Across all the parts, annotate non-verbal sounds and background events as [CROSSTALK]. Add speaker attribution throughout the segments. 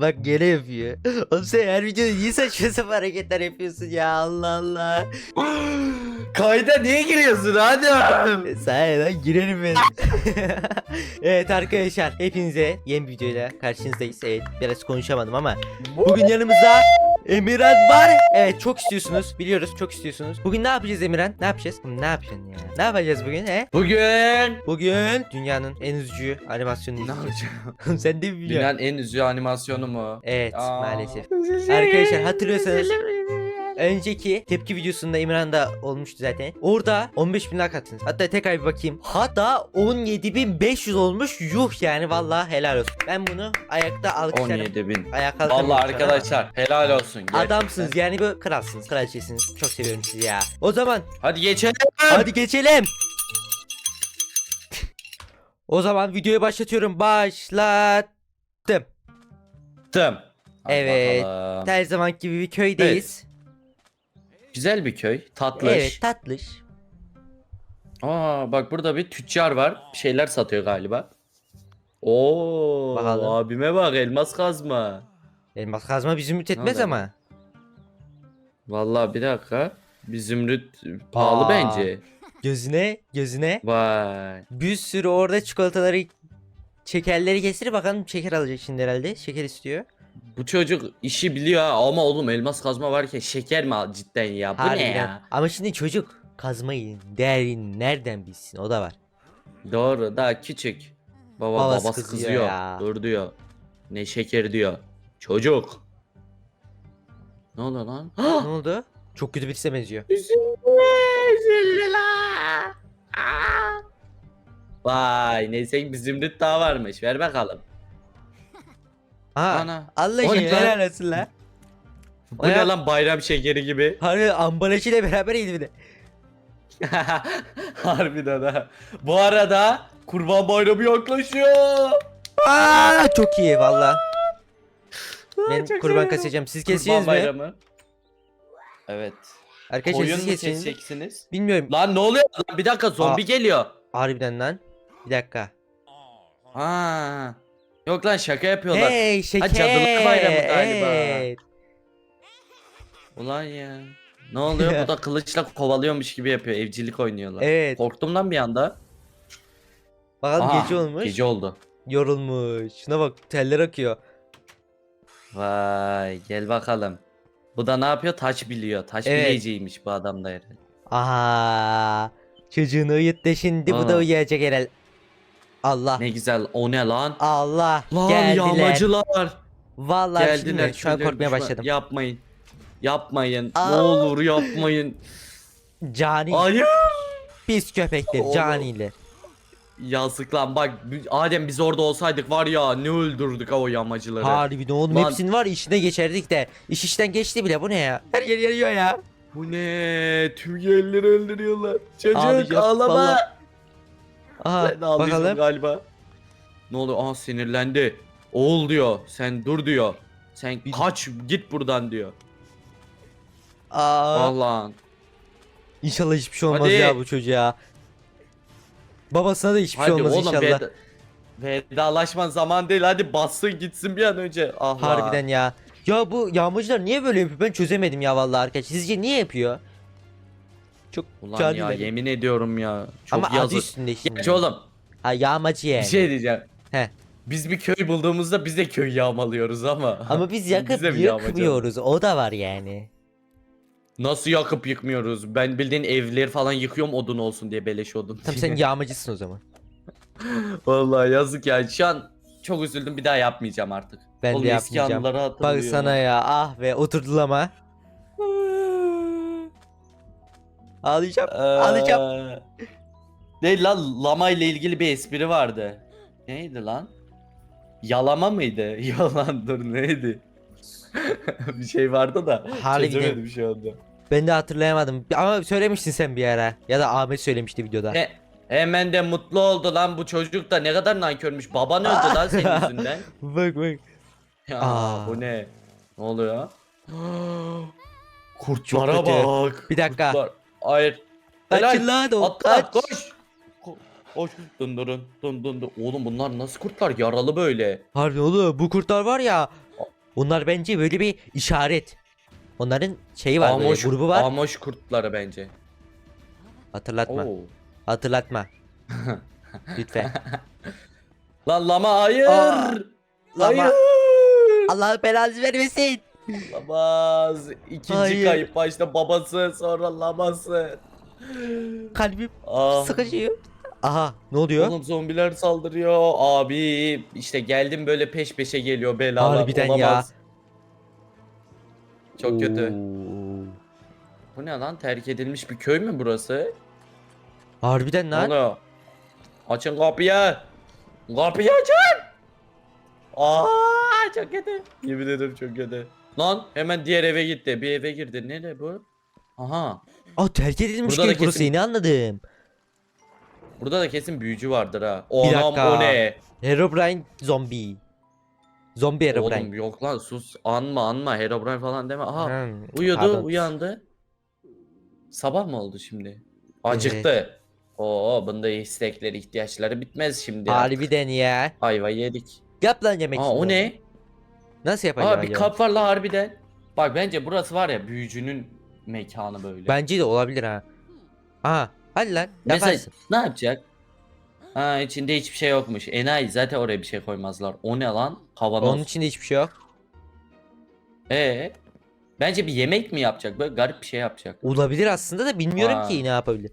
Speaker 1: Bak gene yapıyor. [LAUGHS] Oğlum sen her videoda niye saçma sapan hareketler yapıyorsun ya Allah Allah. [GASPS]
Speaker 2: Kayda niye giriyorsun hadi?
Speaker 1: Sen [LAUGHS] lan girelim ben. [LAUGHS] evet arkadaşlar hepinize yeni bir videoyla karşınızdayız. Evet biraz konuşamadım ama bugün yanımızda Emirhan var. Evet çok istiyorsunuz biliyoruz çok istiyorsunuz. Bugün ne yapacağız Emirhan? Ne yapacağız? Ne yapacaksın ya? Ne yapacağız bugün he?
Speaker 2: Bugün
Speaker 1: Bugün dünyanın en üzücü animasyonunu
Speaker 2: ne
Speaker 1: izleyeceğiz.
Speaker 2: yapacağım? [LAUGHS]
Speaker 1: Sen de mi biliyorsun?
Speaker 2: Dünyanın en üzücü animasyonu mu?
Speaker 1: Evet
Speaker 2: Aa.
Speaker 1: maalesef. Arkadaşlar hatırlıyorsanız önceki tepki videosunda İmran'da olmuştu zaten. Orada 15 bin like attınız. Hatta tekrar bir bakayım. Hatta 17.500 olmuş. Yuh yani vallahi helal olsun. Ben bunu ayakta alkışlarım.
Speaker 2: 17 bin.
Speaker 1: Ayak kaldırırım
Speaker 2: Vallahi
Speaker 1: sana.
Speaker 2: arkadaşlar helal olsun. gerçekten.
Speaker 1: Adamsınız yani böyle kralsınız, kraliçesiniz. Çok seviyorum sizi ya. O zaman
Speaker 2: Hadi geçelim.
Speaker 1: hadi geçelim. [LAUGHS] o zaman videoyu başlatıyorum. Başlattım.
Speaker 2: Hadi
Speaker 1: Evet.
Speaker 2: bakalım.
Speaker 1: Her zaman gibi bir köydeyiz.
Speaker 2: Güzel bir köy. Tatlış.
Speaker 1: Evet tatlış.
Speaker 2: Aa bak burada bir tüccar var. Bir şeyler satıyor galiba. Oo
Speaker 1: Bakalım.
Speaker 2: abime bak elmas kazma.
Speaker 1: Elmas kazma bizi ümit etmez ama.
Speaker 2: Vallahi bir dakika. Bir zümrüt pahalı
Speaker 1: Aa.
Speaker 2: bence.
Speaker 1: Gözüne gözüne
Speaker 2: Vay.
Speaker 1: bir sürü orada çikolataları şekerleri kestir bakalım şeker alacak şimdi herhalde. Şeker istiyor.
Speaker 2: Bu çocuk işi biliyor ha ama oğlum elmas kazma varken şeker mi al cidden ya? Bu ne
Speaker 1: Harbiden.
Speaker 2: ya?
Speaker 1: Ama şimdi çocuk kazmayı değerini nereden bilsin o da var.
Speaker 2: Doğru daha küçük. Baba
Speaker 1: Babası
Speaker 2: babası,
Speaker 1: kızıyor
Speaker 2: kızıyor.
Speaker 1: ya.
Speaker 2: Dur diyor. Ne şeker diyor. Çocuk. Ne oluyor lan? [GASPS]
Speaker 1: ne oldu? Çok kötü birisine benziyor.
Speaker 2: Vay neyse bir zümrüt daha varmış. Ver bakalım.
Speaker 1: Aha.
Speaker 2: Ana.
Speaker 1: Allah
Speaker 2: O ne
Speaker 1: aşkına
Speaker 2: lan?
Speaker 1: helal olsun la.
Speaker 2: Bu ne lan bayram şekeri gibi. [LAUGHS]
Speaker 1: Harbi ambalajıyla beraber yedi bir de. [LAUGHS]
Speaker 2: Harbiden ha. Bu arada kurban bayramı yaklaşıyor.
Speaker 1: Aa, çok iyi valla. Ben
Speaker 2: çok
Speaker 1: kurban
Speaker 2: seviyorum.
Speaker 1: keseceğim. Siz
Speaker 2: Kurban
Speaker 1: keseceğiz mi?
Speaker 2: bayramı. Evet.
Speaker 1: Arkadaşlar
Speaker 2: Koyun
Speaker 1: siz
Speaker 2: mu
Speaker 1: keseceğiz mi?
Speaker 2: keseceksiniz?
Speaker 1: Bilmiyorum.
Speaker 2: Lan ne oluyor? Lan bir dakika zombi
Speaker 1: Aa.
Speaker 2: geliyor.
Speaker 1: Harbiden lan. Bir dakika.
Speaker 2: Ha. Yok lan şaka yapıyorlar.
Speaker 1: Hey şeker.
Speaker 2: Cadılar Bayramı galiba.
Speaker 1: Evet.
Speaker 2: Ulan ya. Ne oluyor? Bu da [LAUGHS] kılıçla kovalıyormuş gibi yapıyor. Evcilik oynuyorlar.
Speaker 1: Evet.
Speaker 2: Korktum lan bir anda.
Speaker 1: Bakalım
Speaker 2: Aha,
Speaker 1: gece olmuş.
Speaker 2: Gece oldu.
Speaker 1: Yorulmuş. Şuna bak teller akıyor.
Speaker 2: Vay gel bakalım. Bu da ne yapıyor? Taş biliyor. Taş
Speaker 1: Evet.
Speaker 2: bileyiciymiş bu adam da herhalde.
Speaker 1: Aha. Çocuğunu uyuttu şimdi bu da
Speaker 2: Aa.
Speaker 1: uyuyacak herhal. Allah.
Speaker 2: Ne güzel. O ne lan?
Speaker 1: Allah.
Speaker 2: Lan
Speaker 1: Geldiler.
Speaker 2: yağmacılar.
Speaker 1: Vallahi
Speaker 2: Geldiler.
Speaker 1: şimdi şu an korkmaya
Speaker 2: düşman-
Speaker 1: başladım.
Speaker 2: Yapmayın. Yapmayın.
Speaker 1: Aa.
Speaker 2: Ne olur yapmayın.
Speaker 1: Cani.
Speaker 2: Hayır.
Speaker 1: Pis köpekler
Speaker 2: Oğlum.
Speaker 1: caniler.
Speaker 2: Yazık lan bak Adem biz orada olsaydık var ya ne öldürdük o yağmacıları.
Speaker 1: Harbiden oğlum
Speaker 2: Lan-
Speaker 1: hepsinin var işine geçerdik de. İş işten geçti bile bu ne ya? Her yer yanıyor ya.
Speaker 2: Bu ne? Tüm yerleri öldürüyorlar. Çocuk
Speaker 1: Ağlayacağım,
Speaker 2: ağlama.
Speaker 1: vallahi. Aha
Speaker 2: Ben
Speaker 1: bakalım.
Speaker 2: galiba. Ne oluyor? Aa sinirlendi. Oğul diyor. Sen dur diyor. Sen kaç git buradan diyor.
Speaker 1: Aa,
Speaker 2: Allah'ın.
Speaker 1: inşallah hiçbir şey olmaz
Speaker 2: Hadi.
Speaker 1: ya bu çocuğa. Babasına da hiçbir
Speaker 2: Hadi
Speaker 1: şey olmaz
Speaker 2: oğlum
Speaker 1: inşallah.
Speaker 2: veda- vedalaşman zaman değil. Hadi bassın gitsin bir an önce. Allah.
Speaker 1: Harbiden ya. Ya bu yağmacılar niye böyle yapıyor ben çözemedim ya vallahi arkadaşlar. Sizce niye yapıyor? Çok
Speaker 2: Ulan ya yemin ediyorum ya. Çok
Speaker 1: Ama adı
Speaker 2: yazık.
Speaker 1: üstünde şimdi.
Speaker 2: Geç oğlum.
Speaker 1: Ha yağmacı yani.
Speaker 2: Bir şey diyeceğim.
Speaker 1: He.
Speaker 2: Biz bir köy bulduğumuzda biz de köy yağmalıyoruz ama.
Speaker 1: Ama biz [LAUGHS] yakıp
Speaker 2: mi yağmacı?
Speaker 1: yıkmıyoruz. O da var yani.
Speaker 2: Nasıl yakıp yıkmıyoruz? Ben bildiğin evleri falan yıkıyorum odun olsun diye beleş odun.
Speaker 1: Tabii sen [LAUGHS] yağmacısın o zaman.
Speaker 2: Vallahi yazık ya. Şu an çok üzüldüm. Bir daha yapmayacağım artık.
Speaker 1: Ben
Speaker 2: Oğlum
Speaker 1: de
Speaker 2: eski
Speaker 1: yapmayacağım.
Speaker 2: anıları
Speaker 1: Bak
Speaker 2: hatırlıyorum.
Speaker 1: sana ya ah ve oturdular ama. Ağlayacağım. Ağlayacağım.
Speaker 2: Ee, Ne lan lama ile ilgili bir espri vardı. Neydi lan? Yalama mıydı? [LAUGHS] Yalan dur neydi? [LAUGHS] bir şey vardı da
Speaker 1: Harbiden.
Speaker 2: çözemedim şu anda.
Speaker 1: Ben de hatırlayamadım. Ama söylemiştin sen bir ara. Ya da Ahmet söylemişti videoda.
Speaker 2: He, hemen de mutlu oldu lan bu çocuk da ne kadar nankörmüş. Baban öldü lan senin [LAUGHS] yüzünden.
Speaker 1: bak bak.
Speaker 2: Ya
Speaker 1: Aa.
Speaker 2: bu ne? Ne oluyor? [GASPS] Kurtlara
Speaker 1: kötü.
Speaker 2: bak.
Speaker 1: Bir dakika.
Speaker 2: Kurtlar. Hayır.
Speaker 1: Kaçın lan o
Speaker 2: Atla
Speaker 1: kaç.
Speaker 2: koş. Ko- Koş. Dındırın. Dın dın dın. Oğlum bunlar nasıl kurtlar? Yaralı böyle.
Speaker 1: Harbi oğlum bu kurtlar var ya. Bunlar bence böyle bir işaret. Onların şeyi var
Speaker 2: Amoş,
Speaker 1: böyle, grubu var.
Speaker 2: Amoş kurtları bence.
Speaker 1: Hatırlatma.
Speaker 2: Oo.
Speaker 1: Hatırlatma. [LAUGHS] Lütfen.
Speaker 2: Lan lama hayır.
Speaker 1: Aa, lama.
Speaker 2: Hayır.
Speaker 1: Allah belanı vermesin.
Speaker 2: Lamaz. İkinci
Speaker 1: Hayır.
Speaker 2: kayıp başta babası sonra laması.
Speaker 1: Kalbim
Speaker 2: Ah.
Speaker 1: sıkışıyor. Aha ne oluyor?
Speaker 2: Oğlum zombiler saldırıyor. Abi işte geldim böyle peş peşe geliyor belalar.
Speaker 1: Harbiden ya.
Speaker 2: Olamaz. Çok kötü.
Speaker 1: Oo.
Speaker 2: Bu ne lan terk edilmiş bir köy mü burası?
Speaker 1: Harbiden lan.
Speaker 2: Onu. Açın kapıyı. Kapıyı açın. Aa çok kötü. Yemin ederim çok kötü. Lan hemen diğer eve gitti. Bir eve girdi. Nerede bu? Aha.
Speaker 1: Aa terk edilmiş
Speaker 2: Burada da
Speaker 1: köy burası
Speaker 2: kesin-
Speaker 1: yeni anladım.
Speaker 2: Burada da kesin büyücü vardır ha.
Speaker 1: Bir
Speaker 2: Anam
Speaker 1: dakika.
Speaker 2: o ne?
Speaker 1: Herobrine zombi. Zombi Herobrine.
Speaker 2: Oğlum yok lan sus. Anma anma. Herobrine falan deme. Aha.
Speaker 1: Hmm,
Speaker 2: Uyudu,
Speaker 1: pardon.
Speaker 2: uyandı. Sabah mı oldu şimdi? Acıktı. Oo, bunda istekleri, ihtiyaçları bitmez şimdi. artık.
Speaker 1: Harbiden ya.
Speaker 2: Ayva yedik.
Speaker 1: Yap lan yemek.
Speaker 2: Aa o ne?
Speaker 1: Nasıl yapacağım
Speaker 2: Aa bir kap var la harbiden. Bak bence burası var ya büyücünün mekanı böyle.
Speaker 1: Bence de olabilir ha. Aha hadi lan
Speaker 2: Mesela
Speaker 1: yaparsın.
Speaker 2: ne yapacak? Ha içinde hiçbir şey yokmuş. Enayi zaten oraya bir şey koymazlar. O ne lan? Kavanoz.
Speaker 1: Onun içinde hiçbir şey yok.
Speaker 2: Ee, bence bir yemek mi yapacak? Böyle garip bir şey yapacak.
Speaker 1: Olabilir aslında da bilmiyorum
Speaker 2: Aa.
Speaker 1: ki ne yapabilir.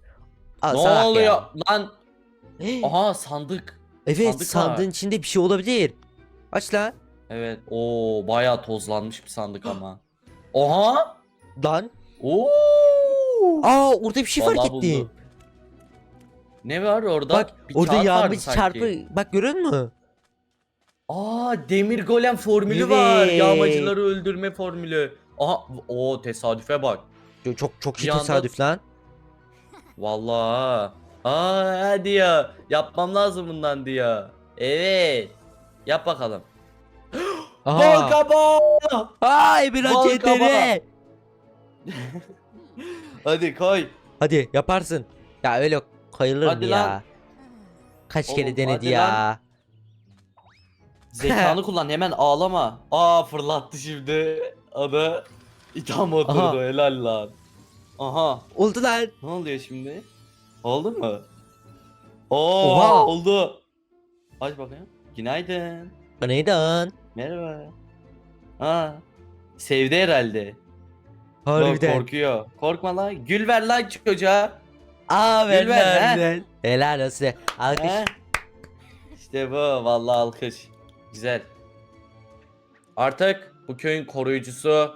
Speaker 1: Aa,
Speaker 2: ne
Speaker 1: salak ya.
Speaker 2: oluyor lan? [GASPS] Aha sandık.
Speaker 1: evet
Speaker 2: sandık var.
Speaker 1: sandığın içinde bir şey olabilir. Aç lan.
Speaker 2: Evet. Oo bayağı tozlanmış bir sandık ama. Oha!
Speaker 1: Lan.
Speaker 2: Oo!
Speaker 1: Aa orada bir şey fark
Speaker 2: Vallahi
Speaker 1: ettim.
Speaker 2: buldu. Ne var orada?
Speaker 1: Bak
Speaker 2: Bir
Speaker 1: orada
Speaker 2: kağıt vardı sanki.
Speaker 1: çarpı. Bak görüyor musun?
Speaker 2: Aa demir golem formülü var.
Speaker 1: Evet.
Speaker 2: Yağmacıları öldürme formülü. Aha o tesadüfe bak.
Speaker 1: Çok çok, çok iyi
Speaker 2: Bir anda-
Speaker 1: tesadüf lan.
Speaker 2: Vallahi. Aa hadi ya. Yapmam lazım bundan diyor. Evet. Yap bakalım. Bal
Speaker 1: Aha.
Speaker 2: kabağı.
Speaker 1: Aa Emirhan
Speaker 2: Bal
Speaker 1: CTR.
Speaker 2: Hadi koy.
Speaker 1: Hadi yaparsın. Ya öyle koyulur
Speaker 2: Hadi
Speaker 1: mu
Speaker 2: lan.
Speaker 1: ya? Kaç
Speaker 2: Oğlum,
Speaker 1: kere denedi
Speaker 2: hadi
Speaker 1: ya.
Speaker 2: lan. Zekanı [LAUGHS] kullan hemen ağlama. Aa fırlattı şimdi. Adı itham oturdu
Speaker 1: Aha.
Speaker 2: helal lan. Aha.
Speaker 1: Oldu lan.
Speaker 2: Ne oluyor şimdi? Oldu mu? Oo
Speaker 1: Oha.
Speaker 2: oldu. Aç bakayım. Günaydın.
Speaker 1: Günaydın.
Speaker 2: Merhaba. Aa. Sevdi herhalde.
Speaker 1: Harbiden.
Speaker 2: korkuyor. Korkma lan. Gül ver lan çocuğa.
Speaker 1: Aa ver
Speaker 2: Gül ver,
Speaker 1: ver
Speaker 2: he.
Speaker 1: Helal olsun. Alkış.
Speaker 2: He? İşte bu. Vallahi alkış. Güzel. Artık bu köyün koruyucusu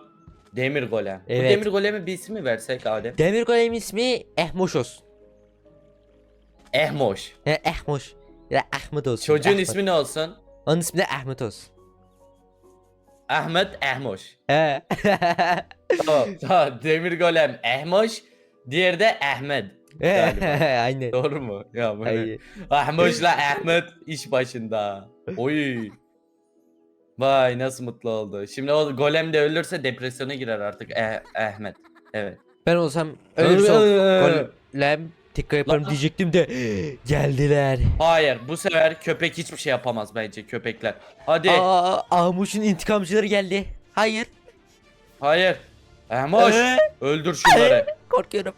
Speaker 2: Demir Golem. Bu
Speaker 1: Evet.
Speaker 2: Demir Golem'e bir isim mi versek Adem?
Speaker 1: Demir Golem ismi Ehmoş olsun.
Speaker 2: Ehmoş.
Speaker 1: He Ehmoş. Ya Ahmet olsun.
Speaker 2: Çocuğun
Speaker 1: Ahmet.
Speaker 2: ismi ne olsun?
Speaker 1: Onun ismi de Ahmet olsun.
Speaker 2: Ahmet Ehmoş.
Speaker 1: He. [LAUGHS]
Speaker 2: tamam, tamam. Demir Golem Ehmoş. Diğeri de Ahmet. Galiba.
Speaker 1: Aynen.
Speaker 2: Doğru mu? Ya bu ne?
Speaker 1: Aynen.
Speaker 2: Ahmoş'la Ahmet iş başında. Oy. Vay nasıl mutlu oldu. Şimdi o golem de ölürse depresyona girer artık eh, Ahmet. Evet.
Speaker 1: Ben olsam ölürsem golem tekrar yaparım
Speaker 2: Lan-
Speaker 1: diyecektim de geldiler.
Speaker 2: Hayır bu sefer köpek hiçbir şey yapamaz bence köpekler. Hadi.
Speaker 1: Aa, Ahmuş'un intikamcıları geldi. Hayır.
Speaker 2: Hayır. Ahmoş.
Speaker 1: Ee?
Speaker 2: Öldür şunları. [LAUGHS]
Speaker 1: Korkuyorum.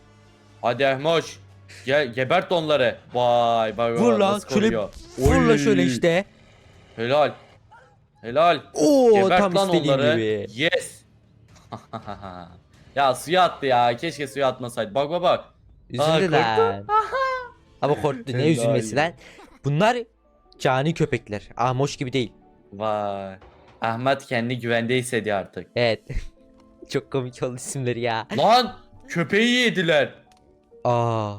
Speaker 2: Hadi Ahmoş. Gel gebert onları. Vay vay vay.
Speaker 1: Vur lan,
Speaker 2: nasıl
Speaker 1: şöyle
Speaker 2: koruyor.
Speaker 1: Fırla
Speaker 2: Oy.
Speaker 1: şöyle işte.
Speaker 2: Helal. Helal.
Speaker 1: Oo
Speaker 2: Gebert
Speaker 1: tam
Speaker 2: lan
Speaker 1: istediğim
Speaker 2: onları.
Speaker 1: gibi.
Speaker 2: Yes. [LAUGHS] ya suya attı ya. Keşke suya atmasaydı. Bak bak bak. Aa,
Speaker 1: Üzüldü
Speaker 2: korktu.
Speaker 1: lan. Ama korktu ne üzülmesi lan. Bunlar cani köpekler. Ahmoş gibi değil.
Speaker 2: Vay. Ahmet kendi güvende hissediyor artık.
Speaker 1: Evet. [LAUGHS] Çok komik oldu isimleri ya.
Speaker 2: Lan köpeği yediler.
Speaker 1: Aa.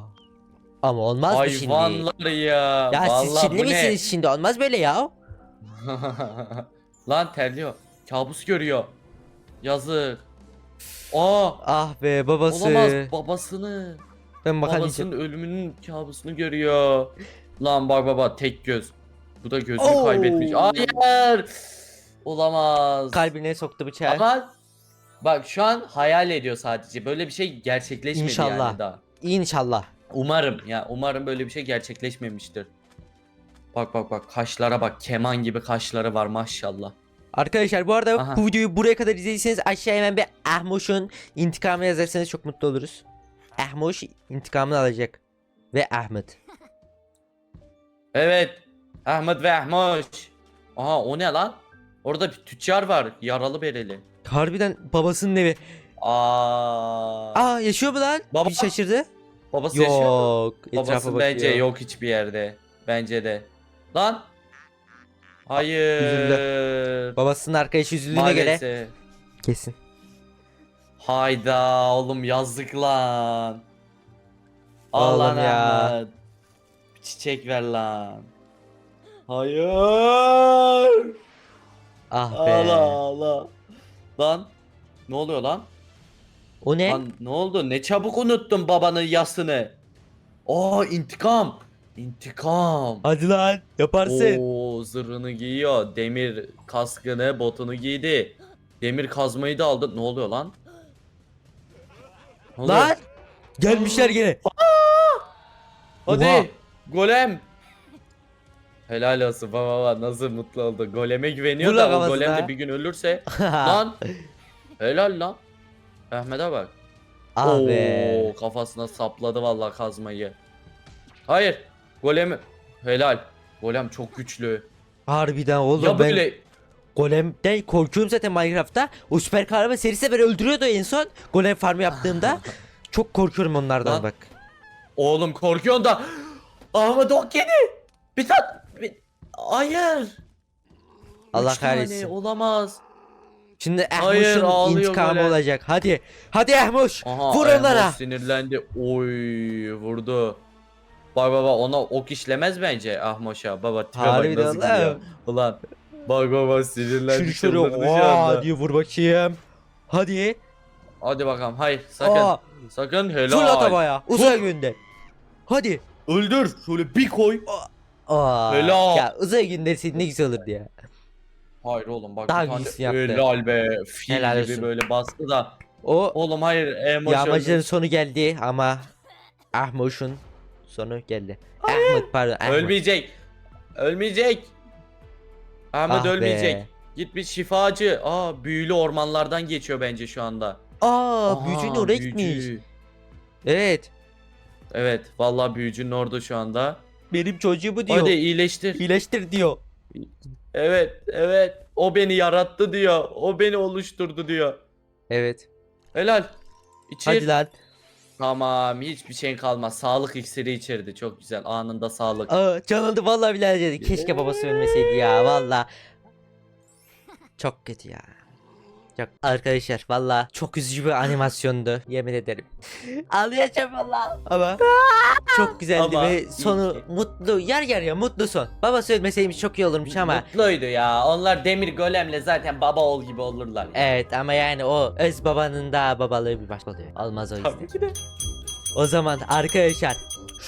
Speaker 1: Ama olmaz mı şimdi?
Speaker 2: Hayvanlar ya.
Speaker 1: Ya siz
Speaker 2: Vallahi
Speaker 1: Çinli
Speaker 2: bu ne?
Speaker 1: misiniz şimdi? Olmaz böyle ya. [LAUGHS]
Speaker 2: Lan terliyor. Kabus görüyor. Yazık. Aa.
Speaker 1: Ah be babası.
Speaker 2: Olamaz babasını.
Speaker 1: Ben bakalım.
Speaker 2: Babasının ölümünün kabusunu görüyor. Lan bak baba tek göz. Bu da gözünü
Speaker 1: Oo.
Speaker 2: kaybetmiş. Hayır. Olamaz.
Speaker 1: Kalbine soktu bıçağı.
Speaker 2: Ama bak şu an hayal ediyor sadece. Böyle bir şey gerçekleşmedi
Speaker 1: İnşallah.
Speaker 2: yani daha.
Speaker 1: İnşallah.
Speaker 2: Umarım ya umarım böyle bir şey gerçekleşmemiştir. Bak bak bak kaşlara bak keman gibi kaşları var maşallah.
Speaker 1: Arkadaşlar bu arada
Speaker 2: Aha.
Speaker 1: bu videoyu buraya kadar izlediyseniz aşağıya hemen bir Ahmoş'un intikamını yazarsanız çok mutlu oluruz. Ahmoş intikamını alacak. Ve Ahmet.
Speaker 2: Evet. Ahmet ve Ahmoş. Aha o ne lan? Orada bir tüccar var. Yaralı bereli.
Speaker 1: Harbiden babasının evi.
Speaker 2: Aa.
Speaker 1: Aa yaşıyor mu lan?
Speaker 2: Baba-
Speaker 1: Bir şaşırdı.
Speaker 2: Babası yaşıyor. mu?
Speaker 1: Yok.
Speaker 2: Babası bence yok hiçbir yerde. Bence de. Lan. Hayır.
Speaker 1: Babasının arkadaşı üzüldüğüne göre
Speaker 2: Maalesef.
Speaker 1: kesin.
Speaker 2: Hayda oğlum yazık lan. Al
Speaker 1: Oğlum
Speaker 2: lan
Speaker 1: ya.
Speaker 2: Ahmet. Bir çiçek ver lan. Hayır.
Speaker 1: Ah be.
Speaker 2: Allah Allah. Lan. Ne oluyor lan?
Speaker 1: O ne?
Speaker 2: Lan ne oldu? Ne çabuk unuttun babanın yasını. Aa intikam. İntikam.
Speaker 1: Hadi lan yaparsın.
Speaker 2: Oo zırhını giyiyor. Demir kaskını, botunu giydi. Demir kazmayı da aldı. Ne oluyor lan? Ne oluyor?
Speaker 1: Lan! Gelmişler gene.
Speaker 2: Hadi.
Speaker 1: Oha.
Speaker 2: Golem. Helal olsun baba baba nasıl mutlu oldu. Goleme güveniyor
Speaker 1: Vur lan
Speaker 2: da o
Speaker 1: kafasına.
Speaker 2: golem de bir gün ölürse. [LAUGHS] lan. Helal lan. Ahmet'e bak.
Speaker 1: ah
Speaker 2: Oo, kafasına sapladı vallahi kazmayı. Hayır. Golem helal. Golem çok güçlü.
Speaker 1: Harbiden oğlum
Speaker 2: ya
Speaker 1: ben
Speaker 2: böyle
Speaker 1: Golem'den korkuyorum zaten Minecraft'ta. O süper kahraman serisi beni öldürüyordu en son. Golem farmı yaptığımda. [LAUGHS] Çok korkuyorum onlardan
Speaker 2: Lan.
Speaker 1: bak.
Speaker 2: oğlum korkuyorsun da Ahmet ok yedi. Bir tat bir... Hayır.
Speaker 1: Allah
Speaker 2: Üç tane,
Speaker 1: kahretsin.
Speaker 2: olamaz.
Speaker 1: Şimdi
Speaker 2: Hayır, ağlıyor
Speaker 1: intikamı
Speaker 2: golem.
Speaker 1: olacak. Hadi. Hadi Ahmuş.
Speaker 2: Aha,
Speaker 1: Vur onlara.
Speaker 2: sinirlendi. Oy vurdu. Bak baba ona ok işlemez bence Ahmoş'a. Baba tipe bak
Speaker 1: Harbiden
Speaker 2: nasıl
Speaker 1: lan.
Speaker 2: gidiyor. Ulan. Bak baba sinirlendi.
Speaker 1: Şunu şöyle
Speaker 2: anda.
Speaker 1: diye vur bakayım. Hadi.
Speaker 2: Hadi bakalım. Hayır sakın.
Speaker 1: Aa,
Speaker 2: Sakın helal.
Speaker 1: fırlat havaya. Uzaya gönder. Hadi.
Speaker 2: Öldür. Şöyle bir koy.
Speaker 1: Aa,
Speaker 2: Helal.
Speaker 1: Ya uzaya gönderseydin ne güzel olurdu ya.
Speaker 2: Hayır oğlum bak.
Speaker 1: Daha
Speaker 2: bir tane
Speaker 1: yaptı.
Speaker 2: Helal be. Fil
Speaker 1: Helal
Speaker 2: gibi
Speaker 1: olsun.
Speaker 2: böyle bastı da.
Speaker 1: O
Speaker 2: Oğlum hayır. Emoş
Speaker 1: yağmacıların sonu geldi ama Ahmuş'un sonu geldi. Ahmet pardon. Ahmet.
Speaker 2: Ölmeyecek. Ölmeyecek. Ahmet
Speaker 1: Ah be.
Speaker 2: ölmeyecek. Gitmiş şifacı. Aa büyülü ormanlardan geçiyor bence şu anda.
Speaker 1: Aa,
Speaker 2: Aa,
Speaker 1: büyücünün oraya gitmiş. Evet.
Speaker 2: Evet vallahi büyücünün orada şu anda.
Speaker 1: Benim çocuğumu diyor.
Speaker 2: Hadi iyileştir.
Speaker 1: İyileştir diyor.
Speaker 2: Evet evet. O beni yarattı diyor. O beni oluşturdu diyor.
Speaker 1: Evet.
Speaker 2: Helal. İçir.
Speaker 1: Hadi lan.
Speaker 2: Tamam hiçbir şeyin kalmaz. Sağlık iksiri içirdi. Çok güzel. Anında sağlık.
Speaker 1: Aa, canlandı vallahi billahi. Keşke babası ölmeseydi ya valla. Çok kötü ya. Çok arkadaşlar valla çok üzücü bir animasyondu yemin ederim. [LAUGHS] Ağlayacağım valla. Ama [LAUGHS] çok güzeldi
Speaker 2: Ama
Speaker 1: ve
Speaker 2: iyi
Speaker 1: sonu
Speaker 2: ki.
Speaker 1: mutlu yer yer ya mutlu son. Babası ölmeseymiş çok iyi olurmuş ama.
Speaker 2: Mutluydu ya. Onlar demir golemle zaten baba oğul gibi olurlar.
Speaker 1: Evet ama yani o öz babanın da babalığı bir başka oluyor. Olmaz o yüzden.
Speaker 2: Tabii ki de.
Speaker 1: O zaman arkadaşlar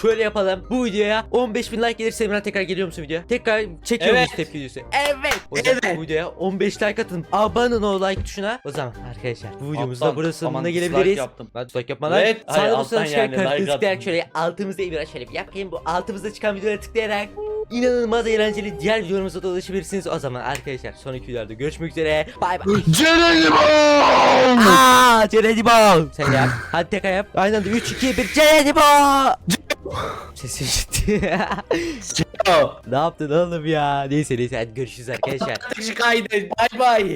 Speaker 1: şöyle yapalım. Bu videoya 15 bin like gelirse Emrah tekrar geliyor musun videoya? Tekrar çekiyor
Speaker 2: Evet.
Speaker 1: tepki videosu? Evet. O zaman
Speaker 2: Evet.
Speaker 1: bu videoya 15 like atın. Abone ol o like tuşuna. O zaman arkadaşlar bu videomuzda
Speaker 2: Alttan,
Speaker 1: burada sonuna gelebiliriz.
Speaker 2: yaptım.
Speaker 1: Ben dislike yapma lan.
Speaker 2: Evet,
Speaker 1: Sağda solda çıkan
Speaker 2: yani, like
Speaker 1: tıklayarak şöyle altımızda Emrah şöyle bir yapayım. Bu altımızda çıkan videolara tıklayarak inanılmaz eğlenceli diğer videolarımıza da ulaşabilirsiniz. O zaman arkadaşlar sonraki videolarda görüşmek üzere. Bay bay. Aaa Cerenimo Sen yap Hadi tekrar yap Aynen anda 3 2 1 Cerenimo Sesim gitti. Ne yaptın oğlum ya? Neyse neyse. Hadi görüşürüz arkadaşlar.
Speaker 2: Tıkış kaydı. Bay bay.